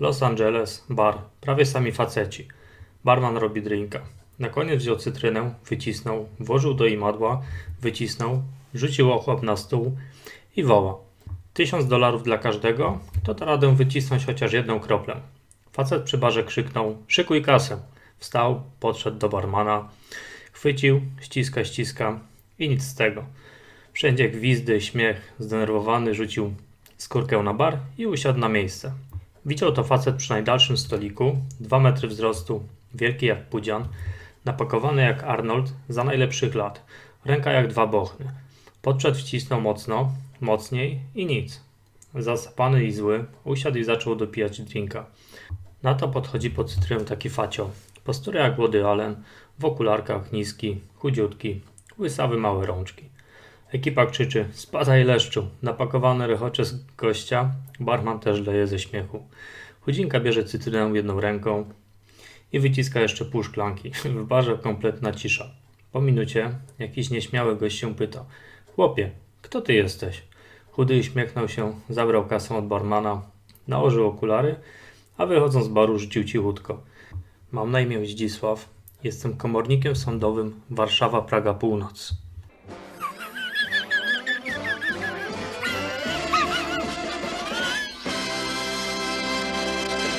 Los Angeles, bar, prawie sami faceci. Barman robi drinka. Na koniec wziął cytrynę, wycisnął, włożył do imadła, wycisnął, rzucił ochłap na stół i woła. Tysiąc dolarów dla każdego, to da radę wycisnąć chociaż jedną kroplę. Facet przy barze krzyknął: Szykuj kasę. Wstał, podszedł do barmana, chwycił, ściska, ściska i nic z tego. Wszędzie gwizdy, śmiech, zdenerwowany rzucił skórkę na bar i usiadł na miejsce. Widział to facet przy najdalszym stoliku, dwa metry wzrostu, wielki jak pudzian, napakowany jak Arnold za najlepszych lat, ręka jak dwa bochny. Podszedł, wcisnął mocno, mocniej i nic. Zasapany i zły, usiadł i zaczął dopijać drinka. Na to podchodzi po cytrynę taki facio. Postura jak Woody Allen, w okularkach, niski, chudziutki, łysawy małe rączki. Ekipa krzyczy, spadaj leszczu, napakowane rechocze z gościa, barman też leje ze śmiechu. Chudzinka bierze cytrynę jedną ręką i wyciska jeszcze pół szklanki. W barze kompletna cisza. Po minucie jakiś nieśmiały gość się pyta, chłopie, kto ty jesteś? Chudy uśmiechnął się, zabrał kasę od barmana, nałożył okulary, a wychodząc z baru rzucił cichutko. Mam na imię Zdzisław, jestem komornikiem sądowym Warszawa-Praga Północ.